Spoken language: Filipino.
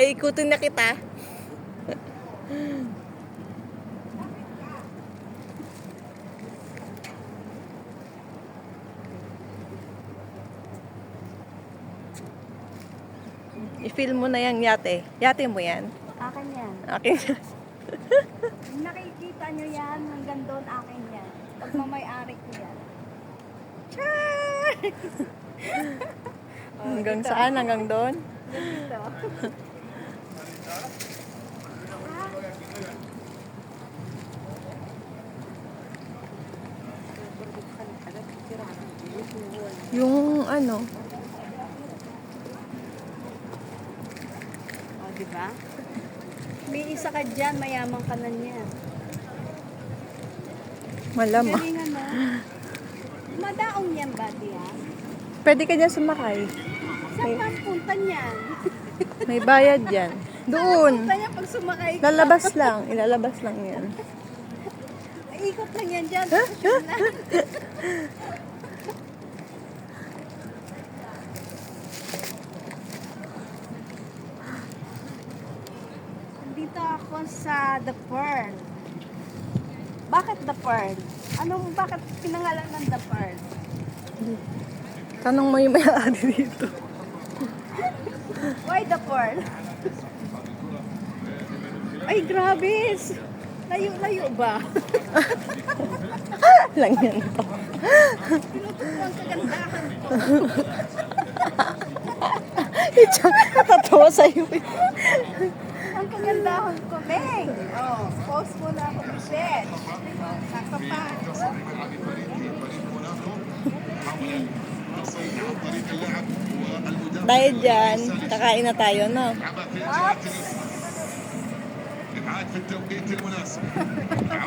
Ikutin na kita. I-film mo na yung yate. Yate mo yan. Akin yan. Akin Kung nakikita nyo yan, hanggang doon akin yan. Pag mamay-ari ko yan. Hanggang saan? Hanggang doon? Dito. Yung ano, O, di ba? May isa ka dyan, mayaman ka na niya. malama. Galing ano? Madaong yan ba, diya? Pwede ka dyan sumakay. Saan pa ang punta niyan? May bayad yan. Doon. Niya pag sumakay ka. Lalabas lang. Ilalabas lang yan. Ikot lang yan dyan. Dito ako sa The Pearl. Bakit The Pearl? Anong bakit pinangalan ng The Pearl? Tanong mo yung may-ari dito. Why The Pearl? Ay, grabe. Layo-layo ba? lang yan to. Tinutukuan kagandahan ko. Itchang natatawa sa'yo. Ang kagandahan ko, Meng. Oh, post mo na ako, Michelle. Oh, nakapa. Dahil dyan, kakain na tayo, no? They don't get them with us.